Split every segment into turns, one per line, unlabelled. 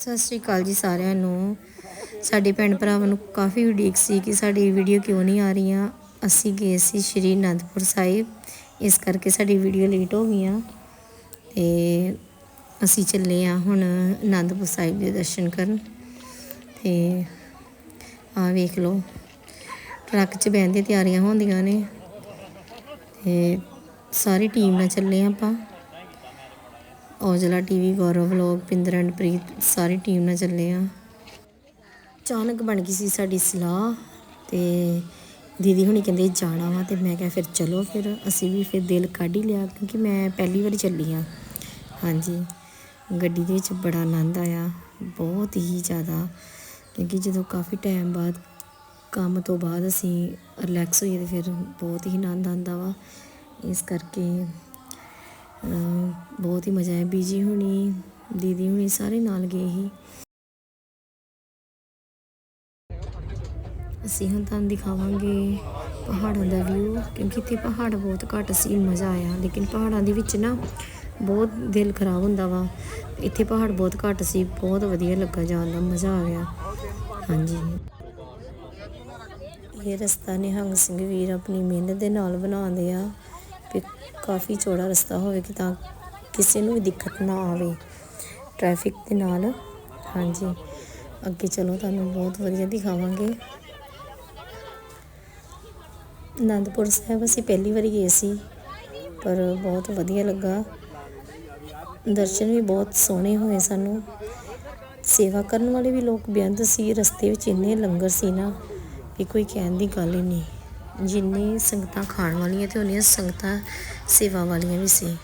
ਸਤਿ ਸ਼੍ਰੀ ਅਕਾਲ ਜੀ ਸਾਰਿਆਂ ਨੂੰ। ਸਾਡੇ ਭੈਣ ਭਰਾਵਾਂ ਨੂੰ ਕਾਫੀ ਉਡੀਕ ਸੀ ਕਿ ਸਾਡੀ ਵੀਡੀਓ ਕਿਉਂ ਨਹੀਂ ਆ ਰਹੀਆਂ। ਅਸੀਂ ਗਏ ਸੀ ਸ਼੍ਰੀ ਅਨੰਦਪੁਰ ਸਾਹਿਬ। ਇਸ ਕਰਕੇ ਸਾਡੀ ਵੀਡੀਓ ਲੇਟ ਹੋ ਗਈਆਂ। ਤੇ ਅਸੀਂ ਚੱਲੇ ਆ ਹੁਣ ਅਨੰਦਪੁਰ ਸਾਹਿਬ ਦੇ ਦਰਸ਼ਨ ਕਰਨ। ਤੇ ਆ ਵੇਖ ਲਓ, ਟਰੱਕ 'ਚ ਬਹਿਣ ਦੀਆਂ ਤਿਆਰੀਆਂ ਹੁੰਦੀਆਂ ਨੇ। ਤੇ ਸਾਰੀ ਟੀਮ ਨਾਲ ਚੱਲੇ ਹਾਂ ਆਪਾਂ। Aujla TV, Gaurav vlog, Pinder and Preet, sorry team ਨਾਲ ਚੱਲੇ ਆ। ਅਚਾਨਕ ਬਣ ਗਈ ਸੀ ਸਾਡੀ ਸਲਾਹ ਤੇ ਦੀਦੀ ਹੁਣੀ ਕਹਿੰਦੇ ਜਾਣਾ ਵਾ ਤੇ ਮੈਂ ਕਿਹਾ ਫਿਰ ਚਲੋ ਫਿਰ ਅਸੀਂ ਵੀ ਫਿਰ ਦਿਲ ਕੱਢ ਹੀ ਲਿਆ ਕਿਉਂਕਿ ਮੈਂ ਪਹਿਲੀ ਵਾਰੀ ਚੱਲੀ ਆ। ਹਾਂਜੀ, ਗੱਡੀ ਦੇ ਵਿੱਚ ਬੜਾ ਆਨੰਦ ਆਇਆ, ਬਹੁਤ ਹੀ ਜ਼ਿਆਦਾ ਕਿਉਂਕਿ ਜਦੋਂ ਕਾਫੀ ਟਾਈਮ ਬਾਅਦ, ਕੰਮ ਤੋਂ ਬਾਅਦ ਅਸੀਂ ਰਿਲੈਕਸ ਹੋਈਏ ਤੇ ਫਿਰ ਬਹੁਤ ਹੀ ਆਨੰਦ ਆਉਂਦਾ ਵਾ। ਇਸ ਕਰਕੇ ਬਹੁਤ ਹੀ ਮਜ਼ਾ ਆਇਆ। ਬੀਜੀ ਹੁਣੀ, ਦੀਦੀ ਹੁਣੀ ਸਾਰੇ ਨਾਲ ਗਏ ਸੀ। ਅਸੀਂ ਹੁਣ ਤੁਹਾਨੂੰ ਦਿਖਾਵਾਂਗੇ ਪਹਾੜਾਂ ਦਾ ਵਿਊ ਕਿਉਂਕਿ ਇੱਥੇ ਪਹਾੜ ਬਹੁਤ ਘੱਟ ਸੀ, ਮਜ਼ਾ ਆਇਆ। ਲੇਕਿਨ ਪਹਾੜਾਂ ਦੇ ਵਿੱਚ ਨਾ ਬਹੁਤ ਦਿਲ ਖਰਾਬ ਹੁੰਦਾ ਵਾ। ਇੱਥੇ ਪਹਾੜ ਬਹੁਤ ਘੱਟ ਸੀ, ਬਹੁਤ ਵਧੀਆ ਲੱਗਾ ਜਾਣ ਦਾ, ਮਜ਼ਾ ਆ ਗਿਆ। ਹਾਂਜੀ। ਇਹ ਰਸਤਾ ਨਿਹੰਗ ਸਿੰਘ ਵੀਰ ਆਪਣੀ ਮਿਹਨਤ ਦੇ ਨਾਲ ਬਣਾਉਂਦੇ ਆ। ਵੀ ਕਾਫੀ ਚੌੜਾ ਰਸਤਾ ਹੋਵੇ ਕਿ ਤਾਂ ਕਿਸੇ ਨੂੰ ਵੀ ਦਿੱਕਤ ਨਾ ਆਵੇ ਟ੍ਰੈਫਿਕ ਦੇ ਨਾਲ। ਹਾਂਜੀ, ਅੱਗੇ ਚਲੋ ਤੁਹਾਨੂੰ ਬਹੁਤ ਵਧੀਆ ਦਿਖਾਵਾਂਗੇ। ਅਨੰਦਪੁਰ ਸਾਹਿਬ ਅਸੀਂ ਪਹਿਲੀ ਵਾਰੀ ਗਏ ਸੀ, ਪਰ ਬਹੁਤ ਵਧੀਆ ਲੱਗਾ। ਦਰਸ਼ਨ ਵੀ ਬਹੁਤ ਸੋਹਣੇ ਹੋਏ ਸਾਨੂੰ। ਸੇਵਾ ਕਰਨ ਵਾਲੇ ਵੀ ਲੋਕ ਬੇਅੰਤ ਸੀ, ਰਸਤੇ ਵਿੱਚ ਇੰਨੇ ਲੰਗਰ ਸੀ ਨਾ ਕਿ ਕੋਈ ਕਹਿਣ ਦੀ ਗੱਲ ਹੀ ਨਹੀਂ। ਜਿੰਨੀ ਸੰਗਤਾਂ ਖਾਣ ਵਾਲੀਆਂ ਤੇ ਉਹਨੀਆਂ ਸੰਗਤਾਂ ਸੇਵਾ ਵਾਲੀਆਂ ਵੀ ਸੀ।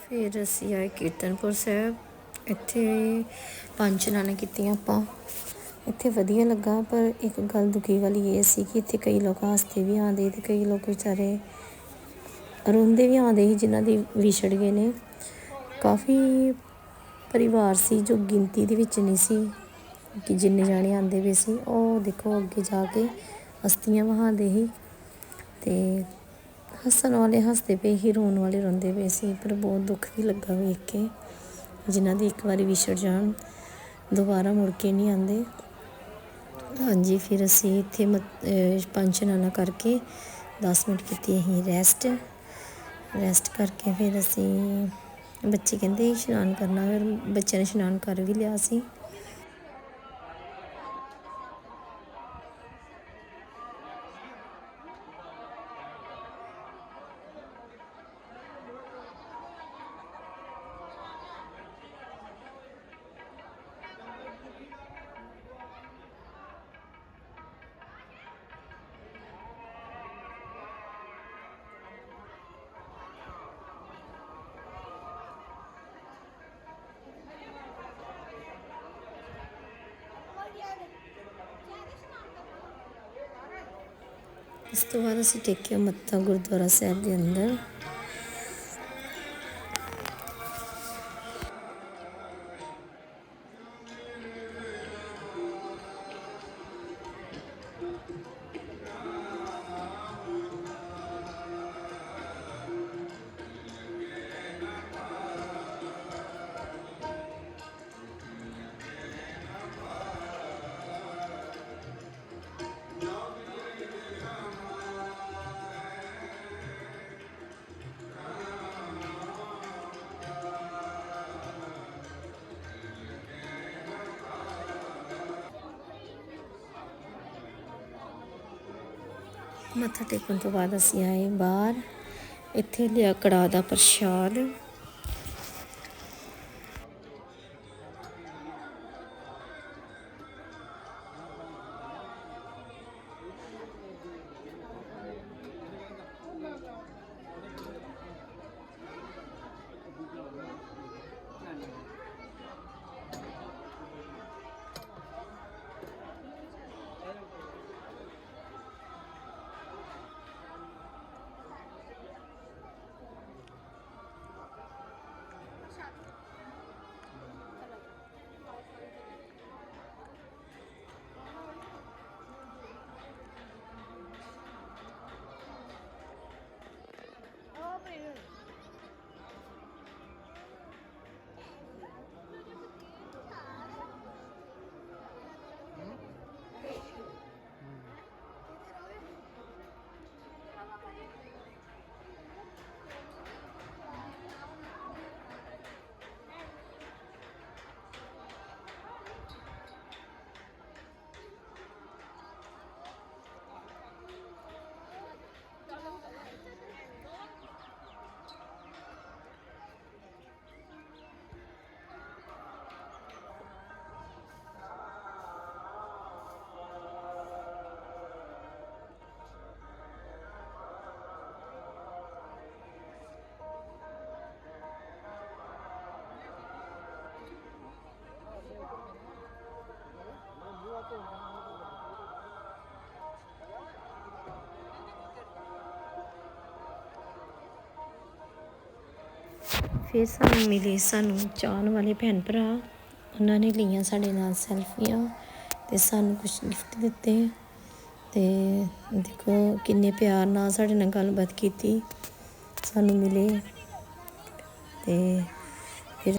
ਫਿਰ ਅਸੀਂ ਆਏ ਕੀਰਤਨਪੁਰ ਸਾਹਿਬ। ਇੱਥੇ ਪੰਜ ਇਸ਼ਨਾਨਾਂ ਕੀਤੀਆਂ ਆਪਾਂ। ਇੱਥੇ ਵਧੀਆ ਲੱਗਾ, ਪਰ ਇੱਕ ਗੱਲ ਦੁਖੀ ਵਾਲੀ ਇਹ ਸੀ ਕਿ ਇੱਥੇ ਕਈ ਲੋਕ ਹੱਸਦੇ ਵੀ ਆਉਂਦੇ ਤੇ ਕਈ ਲੋਕ ਵਿਚਾਰੇ ਰੋਂਦੇ ਵੀ ਆਉਂਦੇ ਸੀ, ਜਿਨ੍ਹਾਂ ਦੀ ਵਿਛੜ ਗਏ ਨੇ। ਕਾਫੀ ਪਰਿਵਾਰ ਸੀ ਜੋ ਗਿਣਤੀ ਦੇ ਵਿੱਚ ਨਹੀਂ ਸੀ ਕਿ ਜਿੰਨੇ ਜਾਣੇ ਆਉਂਦੇ ਪਏ ਸੀ। ਉਹ ਦੇਖੋ ਅੱਗੇ ਜਾ ਕੇ ਹਸਤੀਆਂ ਵਹਾਉਂਦੇ ਸੀ ਤੇ ਹੱਸਣ ਵਾਲੇ ਹੱਸਦੇ ਪਏ ਸੀ, ਰੋਣ ਵਾਲੇ ਰੋਂਦੇ ਪਏ ਸੀ, ਪਰ ਬਹੁਤ ਦੁੱਖ ਵੀ ਲੱਗਾ ਵੇਖ ਕੇ ਜਿਨ੍ਹਾਂ ਦੀ ਇੱਕ ਵਾਰੀ ਵਿਛੜ ਜਾਣ, ਦੁਬਾਰਾ ਮੁੜ ਕੇ ਨਹੀਂ ਆਉਂਦੇ। ਹਾਂਜੀ, ਫਿਰ ਅਸੀਂ ਇੱਥੇ ਮਤ- ਪੰਜ ਇਸ਼ਨਾਨਾਂ ਕਰਕੇ 10 ਮਿੰਟ ਕੀਤੀ ਅਸੀਂ ਰੈਸਟ ਰੈਸਟ ਕਰਕੇ ਫਿਰ ਅਸੀਂ ਬੱਚੇ ਕਹਿੰਦੇ ਇਸ਼ਨਾਨ ਕਰਨਾ। ਫਿਰ ਬੱਚਿਆਂ ਨੇ ਇਸ਼ਨਾਨ ਕਰ ਵੀ ਲਿਆ ਸੀ। ਇਸ ਤੋਂ ਬਾਅਦ ਅਸੀਂ ਟੇਕਿਆ ਮੱਥਾ ਗੁਰਦੁਆਰਾ ਸਾਹਿਬ ਦੇ ਅੰਦਰ ਮੱਥਾ ਟੇਕਣ ਤੋਂ ਬਾਅਦ ਅਸੀਂ ਆਏ ਬਾਹਰ। ਇੱਥੇ ਲਿਆ ਕੜਾਹ ਦਾ ਪ੍ਰਸ਼ਾਦ। ਫਿਰ ਸਾਨੂੰ ਮਿਲੇ ਸਾਨੂੰ ਚਾਹਣ ਵਾਲੇ ਭੈਣ ਭਰਾ। ਉਹਨਾਂ ਨੇ ਲਈਆਂ ਸਾਡੇ ਨਾਲ ਸੈਲਫੀਆਂ ਤੇ ਸਾਨੂੰ ਕੁਝ ਗਿਫਟ ਦਿੱਤੇ ਤੇ ਦੇਖੋ ਕਿੰਨੇ ਪਿਆਰ ਨਾਲ ਸਾਡੇ ਨਾਲ ਗੱਲਬਾਤ ਕੀਤੀ, ਸਾਨੂੰ ਮਿਲੇ ਤੇ ਫਿਰ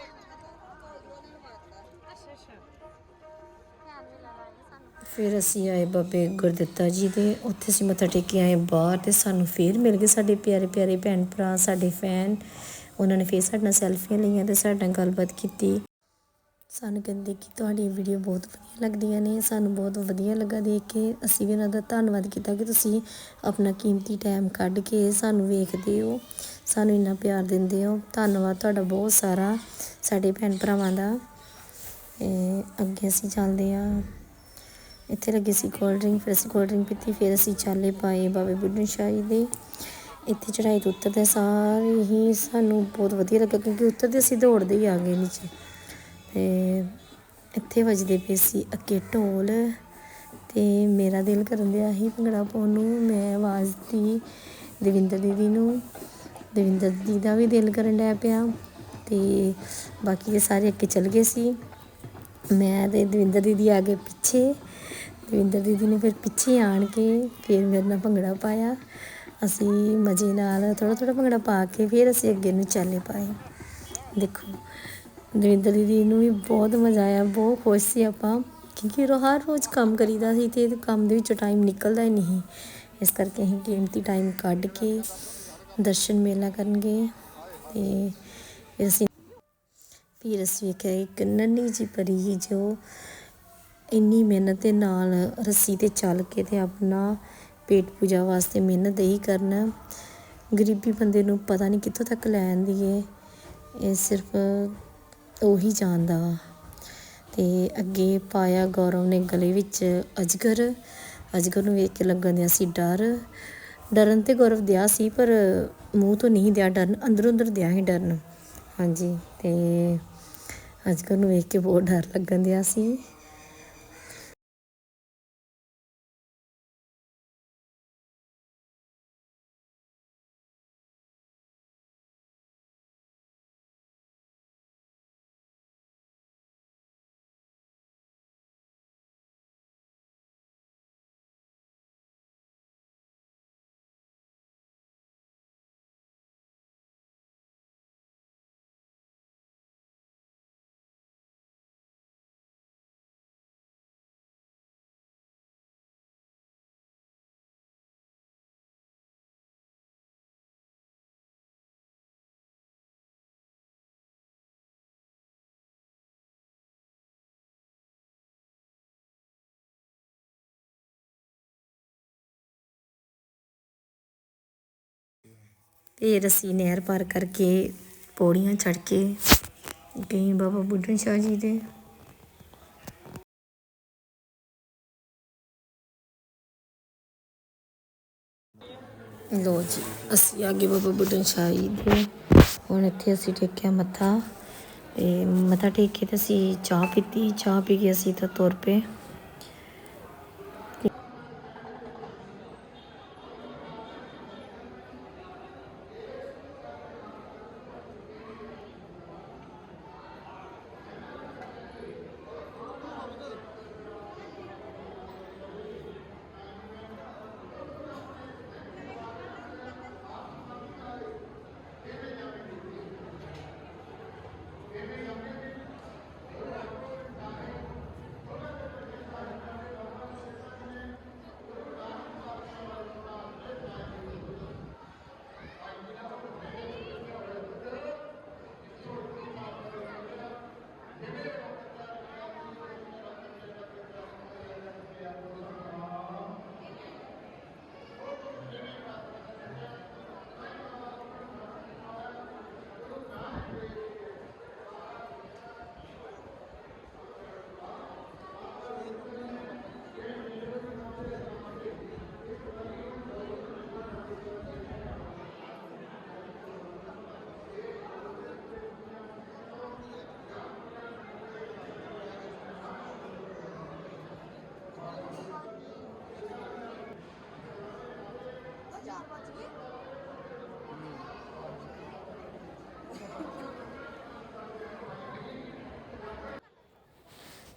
ਫਿਰ ਅਸੀਂ ਆਏ ਬਾਬੇ ਗੁਰਦਿੱਤਾ ਜੀ ਦੇ, ਉੱਥੇ ਅਸੀਂ ਮੱਥਾ ਟੇਕ ਆਏ ਬਾਹਰ ਤੇ ਸਾਨੂੰ ਫੇਰ ਮਿਲ ਗਏ ਸਾਡੇ ਪਿਆਰੇ ਪਿਆਰੇ ਭੈਣ ਭਰਾ, ਸਾਡੇ ਫੈਨ ਉਹਨਾਂ ਨੇ ਫੇਰ ਸਾਡੇ ਨਾਲ ਸੈਲਫੀਆਂ ਲਈਆਂ ਤੇ ਸਾਡੇ ਨਾਲ ਗੱਲਬਾਤ ਕੀਤੀ। ਸਾਨੂੰ ਕਹਿੰਦੇ ਕਿ ਤੁਹਾਡੀ ਵੀਡੀਓ ਬਹੁਤ ਵਧੀਆ ਲੱਗਦੀਆਂ ਨੇ, ਸਾਨੂੰ ਬਹੁਤ ਵਧੀਆ ਲੱਗਾ ਦੇਖ ਕੇ। ਅਸੀਂ ਵੀ ਉਹਨਾਂ ਦਾ ਧੰਨਵਾਦ ਕੀਤਾ ਕਿ ਤੁਸੀਂ ਆਪਣਾ ਕੀਮਤੀ ਟਾਈਮ ਕੱਢ ਕੇ ਸਾਨੂੰ ਵੇਖਦੇ ਹੋ, ਸਾਨੂੰ ਇੰਨਾ ਪਿਆਰ ਦਿੰਦੇ ਹੋ। ਧੰਨਵਾਦ ਤੁਹਾਡਾ ਬਹੁਤ ਸਾਰਾ ਸਾਡੇ ਭੈਣ ਭਰਾਵਾਂ ਦਾ। ਅੱਗੇ ਅਸੀਂ ਚੱਲਦੇ ਹਾਂ। ਇੱਥੇ ਲੱਗੀ ਸੀ ਕੋਲਡ ਡਰਿੰਕ ਫਿਰ ਅਸੀਂ ਕੋਲਡ ਡਰਿੰਕ ਪੀਤੀ, ਫਿਰ ਅਸੀਂ ਚਾਲੇ ਪਾਏ ਬਾਬੇ ਬੁੱਢੂ ਸ਼ਾਹ ਜੀ ਦੇ। ਇੱਥੇ ਚੜਾਈ ਤੋਂ ਉਤਰਦੇ ਸਾਰੇ ਹੀ ਸਾਨੂੰ ਬਹੁਤ ਵਧੀਆ ਲੱਗਾ ਕਿਉਂਕਿ ਉੱਤਰਦੇ ਅਸੀਂ ਦੌੜਦੇ ਹੀ ਆ ਗਏ ਨੀਚੇ। ਤੇ ਇੱਥੇ ਵੱਜਦੇ ਪਏ ਸੀ ਅੱਗੇ ਢੋਲ ਤੇ ਮੇਰਾ ਦਿਲ ਕਰਨ ਦਿਆ ਸੀ ਭੰਗੜਾ ਪਾਉਣ ਨੂੰ। ਮੈਂ ਆਵਾਜ਼ ਦਿੱਤੀ ਦਵਿੰਦਰ ਦੀਦੀ ਨੂੰ। ਦਵਿੰਦਰ ਦੀਦੀ ਦਾ ਵੀ ਦਿਲ ਕਰਨ ਡਿਆ ਪਿਆ ਤੇ ਬਾਕੀ ਦੇ ਸਾਰੇ ਅੱਗੇ ਚੱਲ ਗਏ ਸੀ। ਮੈਂ ਤੇ ਦਵਿੰਦਰ ਦੀਦੀ ਆ ਗਏ ਪਿੱਛੇ। ਦਵਿੰਦਰ ਦੀਦੀ ਨੇ ਫਿਰ ਪਿੱਛੇ ਆਣ ਕੇ ਫਿਰ ਮੇਰੇ ਨਾਲ ਭੰਗੜਾ ਪਾਇਆ। ਅਸੀਂ ਮਜ਼ੇ ਨਾਲ ਥੋੜਾ ਥੋੜਾ ਭੰਗੜਾ ਪਾ ਕੇ ਫਿਰ ਅਸੀਂ ਅੱਗੇ ਨੂੰ ਚਾਲੇ ਪਾਏ। ਦੇਖੋ, ਦਵਿੰਦਰ ਦੀਦੀ ਨੂੰ ਵੀ ਬਹੁਤ ਮਜ਼ਾ ਆਇਆ, ਬਹੁਤ ਖੁਸ਼ ਸੀ ਆਪਾਂ, ਕਿਉਂਕਿ ਰੋ, ਹਰ ਰੋਜ਼ ਕੰਮ ਕਰੀਦਾ ਸੀ ਤੇ ਕੰਮ ਦੇ ਵਿੱਚੋਂ ਟਾਈਮ ਨਿਕਲਦਾ ਹੀ ਨਹੀਂ। ਇਸ ਕਰਕੇ ਅਸੀਂ ਕੀਮਤੀ ਟਾਈਮ ਕੱਢ ਕੇ ਦਰਸ਼ਨ ਮੇਲਾ ਕਰਨਗੇ ਤੇ ਫਿਰ ਅਸੀਂ ਫਿਰ ਅਸੀਂ ਵੇਖਿਆ ਇੱਕ ਨੰਨੀ ਜੀ ਪਰੀ ਜੋ ਇੰਨੀ ਮਿਹਨਤ ਦੇ ਨਾਲ ਰੱਸੀ ਤੇ ਚੱਲ ਕੇ ਤੇ ਆਪਣਾ ਪੇਟ ਪੂਜਾ ਵਾਸਤੇ ਮਿਹਨਤ ਹੀ ਕਰਨਾ। ਗਰੀਬੀ ਬੰਦੇ ਨੂੰ ਪਤਾ ਨਹੀਂ ਕਿੱਥੋਂ ਤੱਕ ਲੈ ਆਂਦੀ ਏ। ਇਹ ਸਿਰਫ ਉਹੀ ਜਾਣਦਾ। ਵਾ ਤੇ ਅੱਗੇ ਪਾਇਆ ਗੌਰਵ ਨੇ ਗਲੇ ਵਿੱਚ ਅਜਗਰ। ਅਜਗਰ ਨੂੰ ਵੇਖ ਕੇ ਲੱਗਣ ਦਿਆ ਸੀ ਡਰ। ਡਰਨ ਤੇ ਗੌਰਵ ਦਿਆ ਸੀ, ਪਰ ਮੂੰਹ ਤੋਂ ਨਹੀਂ ਦਿਆ ਡਰਨ ਅੰਦਰੋਂ ਅੰਦਰ ਦਿਆ ਹੀ ਡਰਨ। ਹਾਂਜੀ, ਤੇ ਅਜਗਰ ਨੂੰ ਵੇਖ ਕੇ ਬਹੁਤ ਡਰ ਲੱਗਣ ਦਿਆ ਸੀ। ਫਿਰ ਅਸੀਂ ਨਹਿਰ ਪਾਰ ਕਰਕੇ ਪੌੜੀਆਂ ਚੜ੍ਹ ਕੇ ਗਏ ਬਾਬਾ ਬੁੱਢਨ ਸ਼ਾਹ ਜੀ ਦੇ। ਲੋ ਜੀ, ਅਸੀਂ ਆ ਗਏ ਬਾਬਾ ਬੁੱਢਣ ਸ਼ਾਹ ਜੀ ਦੇ। ਹੁਣ ਇੱਥੇ ਅਸੀਂ ਟੇਕਿਆ ਮੱਥਾ ਤੇ ਮੱਥਾ ਟੇਕ ਕੇ ਤੇ ਅਸੀਂ ਚਾਹ ਪੀਤੀ। ਚਾਹ ਪੀ ਕੇ ਅਸੀਂ ਤਾਂ ਤੁਰ ਪਏ।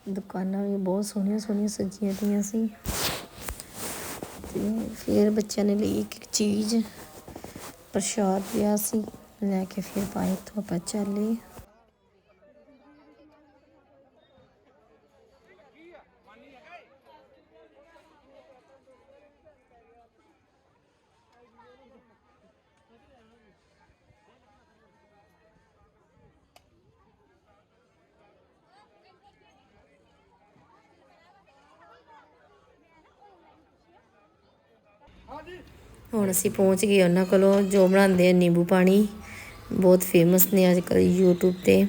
ਦੁਕਾਨਾਂ ਵੀ ਬਹੁਤ ਸੋਹਣੀਆਂ ਸੋਹਣੀਆਂ ਸਜੀਆਂ ਪਈਆਂ ਸੀ। ਤੇ ਫਿਰ ਬੱਚਿਆਂ ਨੇ ਲਈ ਇੱਕ ਚੀਜ਼, ਪ੍ਰਸ਼ਾਦ ਲਿਆ ਸੀ। ਲੈ ਕੇ ਫਿਰ ਬਾਈਕ ਤੋਂ ਆਪਾਂ ਚੱਲੇ। ਹੁਣ ਅਸੀਂ ਪਹੁੰਚ ਗਏ ਉਹਨਾਂ ਕੋਲੋਂ, ਜੋ ਬਣਾਉਂਦੇ ਆ ਨਿੰਬੂ ਪਾਣੀ, ਬਹੁਤ ਫੇਮਸ ਨੇ ਅੱਜ ਕੱਲ੍ਹ YouTube ਤੇ।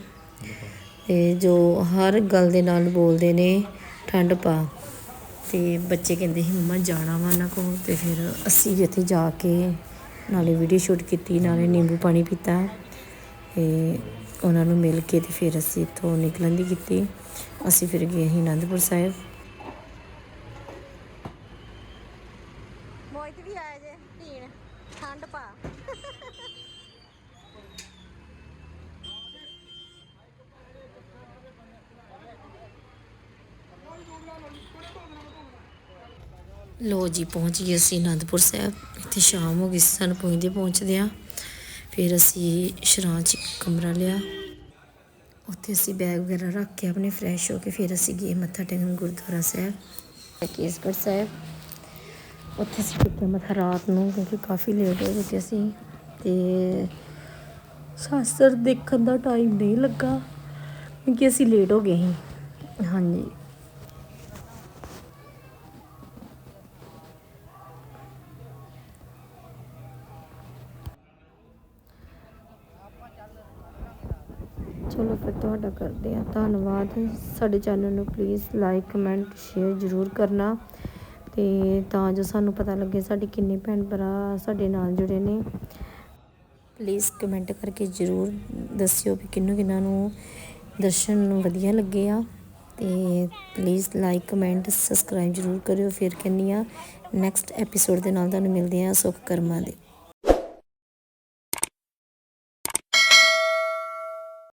ਤੇ ਜੋ ਹਰ ਗੱਲ ਦੇ ਨਾਲ ਬੋਲਦੇ ਨੇ, ਠੰਡ ਪਾ। ਤੇ ਬੱਚੇ ਕਹਿੰਦੇ ਸੀ, ਮੰਮਾ ਜਾਣਾ ਵਾ ਉਹਨਾਂ ਕੋਲ। ਤੇ ਫਿਰ ਅਸੀਂ ਇੱਥੇ ਜਾ ਕੇ ਨਾਲੇ ਵੀਡੀਓ ਸ਼ੂਟ ਕੀਤੀ, ਨਾਲੇ ਨਿੰਬੂ ਪਾਣੀ ਪੀਤਾ। ਤੇ ਉਹਨਾਂ ਨੂੰ ਮਿਲ ਕੇ ਤੇ ਫਿਰ ਅਸੀਂ ਇੱਥੋਂ ਨਿਕਲਣ ਦੀ ਕੀਤੀ। ਅਸੀਂ ਫਿਰ ਗਏ ਸੀ ਅਨੰਦਪੁਰ ਸਾਹਿਬ
ਮੋਹਿਤ ਵੀ ਆਏ ਜੇ ਪੀਣ ਠੰਡ ਪਾ
ਲੋ ਜੀ, ਪਹੁੰਚ ਗਏ ਅਸੀਂ ਅਨੰਦਪੁਰ ਸਾਹਿਬ। ਇੱਥੇ ਸ਼ਾਮ ਹੋ ਗਈ ਸੀ, ਸਾਨੂੰ ਪਹੁੰਚਦੇ ਪਹੁੰਚਦਿਆਂ ਫਿਰ ਅਸੀਂ ਸ਼ਰਾਂ 'ਚ ਕਮਰਾ ਲਿਆ। ਉੱਥੇ ਅਸੀਂ ਬੈਗ ਵਗੈਰਾ ਰੱਖ ਕੇ ਆਪਣੇ ਫਰੈਸ਼ ਹੋ ਕੇ ਫਿਰ ਅਸੀਂ ਗਏ ਮੱਥਾ ਟੇਕਣ ਗੁਰਦੁਆਰਾ ਸਾਹਿਬ, ਕੇਸਗੜ੍ਹ ਸਾਹਿਬ। ਉੱਥੇ ਅਸੀਂ ਟੇਕਿਆ ਮੱਥਾ ਰਾਤ ਨੂੰ, ਕਿਉਂਕਿ ਕਾਫੀ ਲੇਟ ਹੋ ਗਏ ਸੀ ਤੇ ਸਾਸਰ ਦੇਖਣ ਦਾ ਟਾਈਮ ਨਹੀਂ ਲੱਗਾ, ਕਿਉਂਕਿ ਅਸੀਂ ਲੇਟ ਹੋ ਗਏ ਸੀ। ਹਾਂਜੀ। ਤੁਹਾਡਾ ਕਰਦੇ ਆ ਧੰਨਵਾਦ। ਸਾਡੇ ਚੈਨਲ ਨੂੰ ਪਲੀਜ਼ ਲਾਈਕ ਕਮੈਂਟ ਸ਼ੇਅਰ ਜ਼ਰੂਰ ਕਰਨਾ। ਤੇ ਤਾਂ ਜੋ ਸਾਨੂੰ ਪਤਾ ਲੱਗੇ ਸਾਡੇ ਕਿੰਨੇ ਭੈਣ ਭਰਾ ਸਾਡੇ ਨਾਲ ਜੁੜੇ ਨੇ। ਪਲੀਜ਼ ਕਮੈਂਟ ਕਰਕੇ ਜ਼ਰੂਰ ਦੱਸਿਓ ਵੀ ਕਿੰਨੂੰ ਕਿੰਨਾਂ ਨੂੰ ਦਰਸ਼ਨ ਨੂੰ ਵਧੀਆ ਲੱਗੇ ਆ। ਤੇ ਪਲੀਜ਼ ਲਾਈਕ ਕਮੈਂਟ ਸਬਸਕ੍ਰਾਈਬ ਜ਼ਰੂਰ ਕਰਿਓ। ਫਿਰ ਕਹਿੰਦੀ ਆ ਨੈਕਸਟ ਐਪੀਸੋਡ ਦੇ ਨਾਲ ਤੁਹਾਨੂੰ ਮਿਲਦੇ ਆ ਸੁੱਖ ਕਰਮਾਂ ਦੇ।